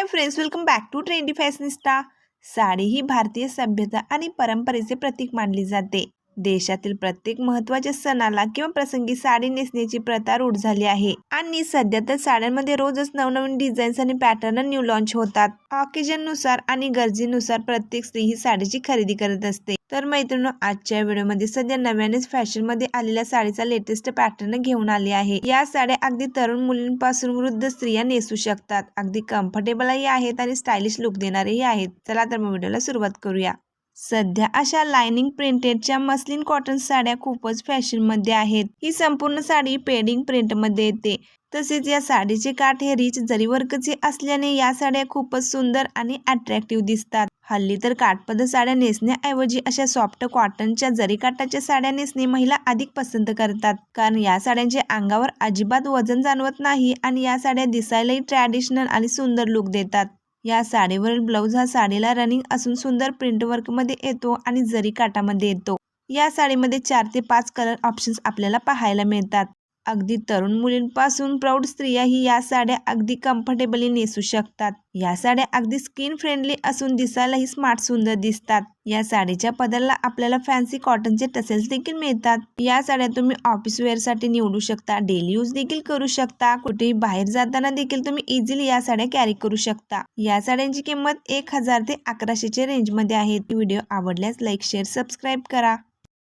Hi friends welcome back to trendy fashionista sari ही भारतीय सभ्यता आणि परंपरेचे प्रतीक मानली जाते. देशातील प्रत्येक महत्त्वाच्या सणाला किंवा प्रसंगी साडी नेसण्याची प्रथा रूढ झाली आहे. आणि सध्या तर साड्यांमध्ये रोजच नवनवीन डिझाईन्स आणि पॅटर्न न्यू लॉन्च होतात. ऑकेजननुसार आणि गरजेनुसार प्रत्येक स्त्री ही साडीची खरेदी करत असते. तर मैत्रिणी आजच्या व्हिडिओमध्ये सध्या नव्यानेच फॅशनमध्ये आलेल्या साडीचा लेटेस्ट पॅटर्न घेऊन आली आहे. या साड्या अगदी तरुण मुलींपासून वृद्ध स्त्रिया नेसू शकतात. अगदी कम्फर्टेबलही आहेत आणि स्टायलिश लुक देणारेही आहेत. चला तर मग व्हिडिओला सुरुवात करूया. सध्या अशा लाइनिंग प्रिंटेडच्या मस्लिन कॉटन साड्या खूपच फॅशनमध्ये आहेत. ही संपूर्ण साडी पेडिंग प्रिंटमध्ये येते. तसेच या साडीचे काठ हे रिच जरी वर्कचे असल्याने या साड्या खूपच सुंदर आणि अट्रॅक्टिव्ह दिसतात. हल्ली तर काठपद साड्या नेसण्याऐवजी अशा सॉफ्ट कॉटनच्या जरीकाठाच्या साड्या नेसणे महिला अधिक पसंत करतात. कारण या साड्यांचे अंगावर अजिबात वजन जाणवत नाही आणि या साड्या दिसायलाही ट्रॅडिशनल आणि सुंदर लुक देतात. या साडीवरील ब्लाऊज हा साडीला रनिंग असून सुंदर प्रिंट वर्कमध्ये येतो आणि जरी काटामध्ये येतो. या साडीमध्ये चार ते पाच कलर ऑप्शन्स आपल्याला पाहायला मिळतात. अगदी तरुण मुलींपासून प्रौढ स्त्रियाही या साड्या अगदी कम्फर्टेबली नेसू शकतात. या साड्या अगदी स्किन फ्रेंडली असून दिसायलाही स्मार्ट सुंदर दिसतात. या साडीच्या पदरला आपल्याला फॅन्सी कॉटनचे टसेल्स देखील मिळतात. या साड्या तुम्ही ऑफिस वेअरसाठी निवडू शकता डेली यूज देखील करू शकता कुठेही बाहेर जाताना देखील तुम्ही इझिली या साड्या कॅरी करू शकता. या साड्यांची किंमत एक हजार ते अकराशेच्या रेंजमध्ये आहे. व्हिडिओ आवडल्यास लाईक शेअर सबस्क्राईब करा.